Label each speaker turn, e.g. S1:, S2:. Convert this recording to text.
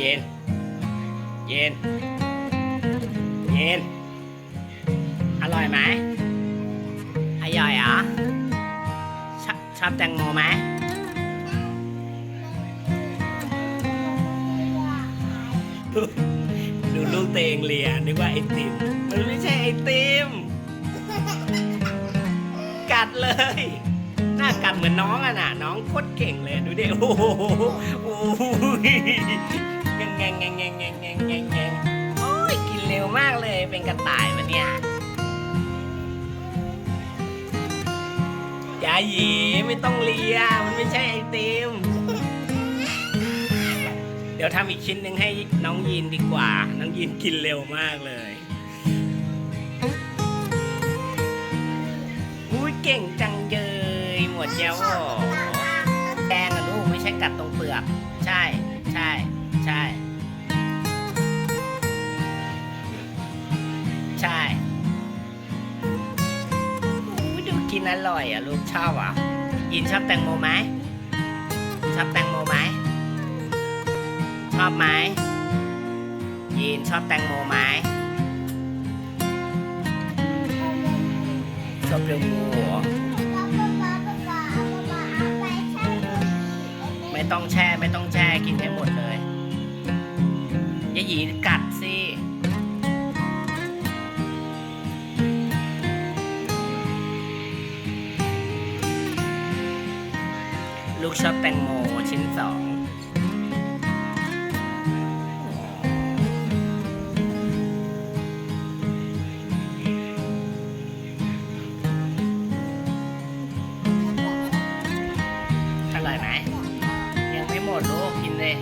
S1: ย็น เย็น เย็น อร่อยไหมอร่อยเหรอชอบชอบแตงโมไหมดูลูกเตงเลียนึกว่าไอติม มันไม่ใช่ไอติม กัดเลย หน้ากัดเหมือนน้องอะน่ะ น้องโคตรเก่งเลย ดูดิโอ้โหโอ้ย แงงแงงแงงแงงแงงแงงแงงโอ้ยกินเร็วมากเลยเป็นกระต่ายวันเนี้ยยาหยีไม่ต้องเลียมันไม่ใช่ไอติม เดี๋ยวทำอีกชิ้นหนึ่งให้น้องยีนดีกว่า น้องยีนกินเร็วมากเลยอุ้ยเก่งจังเลยหมวดเจ้าแดงอะลูกไม่ใช่กัดตรงเปลือก ใช่ ใช่ดูกินอร่อยอะลูกชอบอะยินชอบแตงโมไหมชอบแตงโมไหมชอบไหมยีนชอบแตงโมไหมชอบเรื่องงูเหรอไม่ต้องแช่ไม่ต้องแช่กินให้หมดเลยย่าหยีกัด ลูกชอบแตงโมชิ้นสองอร่อยไหมยังไม่หมดลูกกินเลย